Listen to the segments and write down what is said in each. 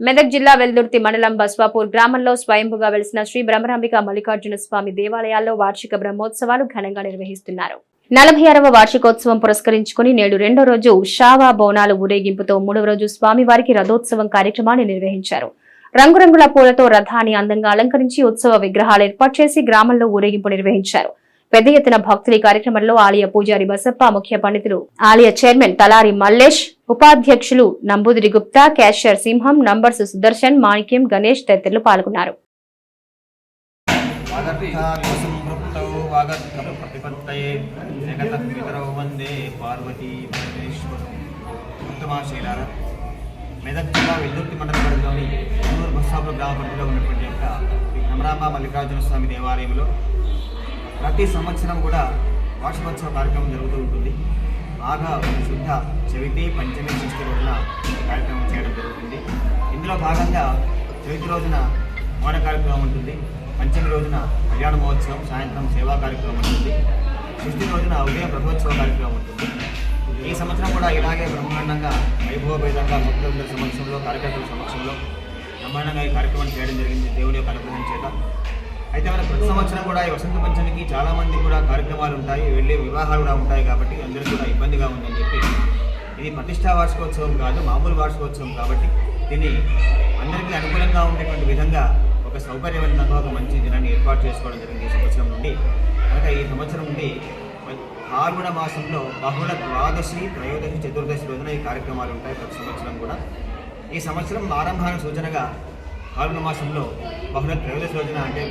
మెదక్ జిల్లా వెల్దుర్తి మండలం బస్వాపూర్ గ్రామంలో స్వయంభుగా వెలిసిన శ్రీ బ్రహ్మరాంబిక మల్లికార్జున స్వామి దేవాలయాల్లో వార్షిక బ్రహ్మోత్సవాలు ఘనంగా నిర్వహిస్తున్నారు. నలభై ఆరవ వార్షికోత్సవం పురస్కరించుకుని నేడు రెండో రోజు షావా బోనాలు ఊరేగింపుతో మూడవ రోజు స్వామివారికి రథోత్సవం కార్యక్రమాన్ని నిర్వహించారు. రంగురంగుల పూలతో రథాన్ని అందంగా అలంకరించి ఉత్సవ విగ్రహాలు ఏర్పాటు చేసి గ్రామంలో ఊరేగింపు నిర్వహించారు. పెద్ద ఎత్తున భక్తులు ఈ కార్యక్రమంలో ఆలయ పూజారి బసప్ప ముఖ్య పండితులు. ఆలయ చైర్మన్ తలారి మల్లేష్ ఉపాధ్యక్షులు నంబూదిరి గుప్తా క్యాషియర్ సింహం నంబర్స్ సుదర్శన్ మాణిక్యం గణేష్ తదితరులు పాల్గొన్నారు. మెదక్ జిల్లా వెల్దుర్తి మండల పరిధిలోని కొన్నూరు బస్సాపుర గ్రామ పరిధిలో ఉన్నటువంటి యొక్క శ్రీ భ్రమరాంబ మల్లికార్జున స్వామి దేవాలయంలో ప్రతి సంవత్సరం కూడా వార్షికోత్సవ కార్యక్రమం జరుగుతూ ఉంటుంది. బాగా శుద్ధ చవితి పంచమి షష్ఠి రోజున కార్యక్రమం చేయడం జరుగుతుంది. ఇందులో భాగంగా చవితి రోజున మౌన కార్యక్రమం ఉంటుంది. పంచమి రోజున కళ్యాణ మహోత్సవం సాయంత్రం సేవా కార్యక్రమం ఉంటుంది. షష్ఠి రోజున ఉదయం రథోత్సవ కార్యక్రమం ఉంటుంది. ఈ సంవత్సరం కూడా ఇలాగే బ్రహ్మాండంగా వైభవభేదంగా భక్తుల సమక్షంలో కార్యకర్తల సమక్షంలో బ్రహ్మాండంగా ఈ కార్యక్రమం చేయడం జరిగింది. దేవుడి యొక్క అనుగ్రహం చేత అయితే మన ప్రతి సంవత్సరం కూడా ఈ వసంత పంచమికి చాలా మంది కూడా కార్యక్రమాలు ఉంటాయి వెళ్ళే వివాహాలు కూడా ఉంటాయి కాబట్టి అందరూ కూడా ఇబ్బందిగా ఉందని చెప్పి ఇది ప్రతిష్టా వార్షికోత్సవం కాదు మామూలు వార్షికోత్సవం కాబట్టి దీన్ని అందరికీ అనుకూలంగా ఉండేటువంటి విధంగా ఒక సౌకర్యవంతంగా ఒక మంచి దినాన్ని ఏర్పాటు చేసుకోవడం జరిగింది ఈ సంవత్సరం నుండి. కనుక ఈ సంవత్సరం నుండి ఆరుణ మాసంలో బహుళ ద్వాదశి త్రయోదశి చతుర్దశి రోజున ఈ కార్యక్రమాలు ఉంటాయి ప్రతి సంవత్సరం కూడా. ఈ సంవత్సరం ఆరంభానికి సూచనగా ఆరుణ మాసంలో బహుళ త్రయోదశ రోజున అంటే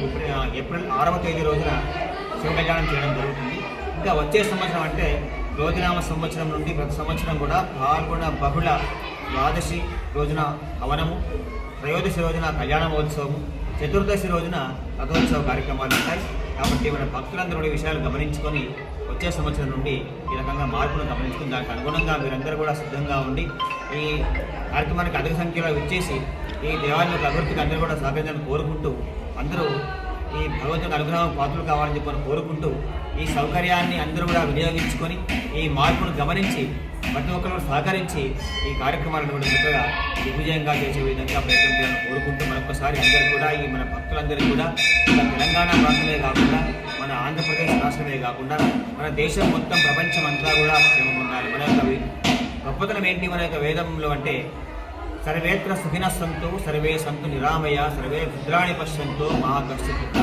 ఏప్రిల్ ఆరవ తేదీ రోజున శివ కళ్యాణం చేయడం జరుగుతుంది. ఇంకా వచ్చే సంవత్సరం అంటే రోజునామ సంవత్సరం నుండి ప్రతి సంవత్సరం కూడా పాల్గొన బహుళ ద్వాదశి రోజున హవనము త్రయోదశి రోజున కళ్యాణ మహోత్సవము చతుర్దశి రోజున రథోత్సవ కార్యక్రమాలు ఉంటాయి. కాబట్టి మన భక్తులందరూ కూడా ఈ విషయాలు గమనించుకొని వచ్చే సంవత్సరం నుండి ఈ రకంగా మార్పును గమనించుకుని దానికి అనుగుణంగా మీరందరూ కూడా సిద్ధంగా ఉండి ఈ కార్యక్రమానికి అధిక సంఖ్యలో వచ్చేసి ఈ దేవాలయం యొక్క అభివృద్ధికి అందరూ కూడా సహకరించాలని కోరుకుంటూ అందరూ ఈ భగవంతుని అనుగ్రహం పాత్రలు కావాలని చెప్పని మనం కోరుకుంటూ ఈ సౌకర్యాన్ని అందరూ కూడా వినియోగించుకొని ఈ మార్పును గమనించి ప్రతి ఒక్కరు సహకరించి ఈ కార్యక్రమాలను కూడా చక్కగా దిగ్విజయంగా చేసే విధంగా ప్రయత్నం చేయాలని కోరుకుంటూ మరొకసారి అందరూ కూడా ఈ మన భక్తులందరికీ కూడా మన తెలంగాణ ప్రాంతమే కాకుండా మన ఆంధ్రప్రదేశ్ రాష్ట్రమే కాకుండా మన దేశం మొత్తం ప్రపంచం అంతా కూడా క్షేమం ఉండాలి. మన యొక్క గొప్పతనం ఏంటి? మన యొక్క వేదంలో అంటే సర్వేత్ర సుఖిన సంతు సర్వే సంతు నిరామయ సర్వే భద్రాణి పశ్యంతో మహాకర్షిత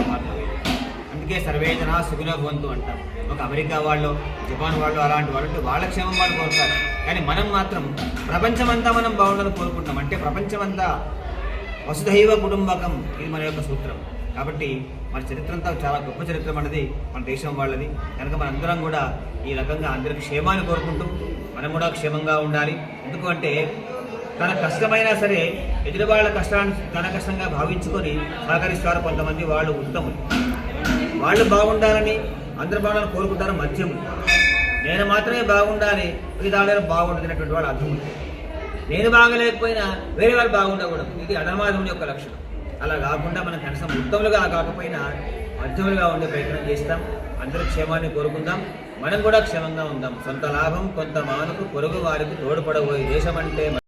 అందుకే సర్వే జన సుఖిన భవంతు అంటారు ఒక అమెరికా వాళ్ళు జపాన్ వాళ్ళు అలాంటి వాళ్ళు వాళ్ళ క్షేమం వాళ్ళు కోరుతారు. కానీ మనం మాత్రం ప్రపంచమంతా మనం బాగుండాలని కోరుకుంటాం అంటే ప్రపంచమంతా వసుధైవ కుటుంబకం ఇది మన యొక్క సూత్రం. కాబట్టి మన చరిత్ర అంతా చాలా గొప్ప చరిత్ర మనది మన దేశం వాళ్ళది. కనుక మనందరం కూడా ఈ రకంగా అందరి క్షేమాన్ని కోరుకుంటూ మనం కూడా క్షేమంగా ఉండాలి. ఎందుకంటే తన కష్టమైనా సరే ఎదుటి వాళ్ళ కష్టాన్ని తన కష్టంగా భావించుకొని సహకరిస్తారు కొంతమంది వాళ్ళు ఉత్తములు. వాళ్ళు బాగుండాలని అందరు బాగుండాలని కోరుకుంటారు మద్యం నేను మాత్రమే బాగుండాలి మిగతా బాగుంటుందనేటువంటి అర్థం ఉంది నేను బాగలేకపోయినా వేరే వాళ్ళు బాగుండకూడదు. ఇది అధర్మాధముని యొక్క లక్షణం. అలా కాకుండా మనం కనీసం ఉత్తములుగా కాకపోయినా మధ్యములుగా ఉండే ప్రయత్నం చేస్తాం. అందరూ క్షేమాన్ని కోరుకుందాం. మనం కూడా క్షేమంగా ఉందాం. సొంత లాభం కొంత మానకు పొరుగు వారికి తోడ్పడబోయే దేశం అంటే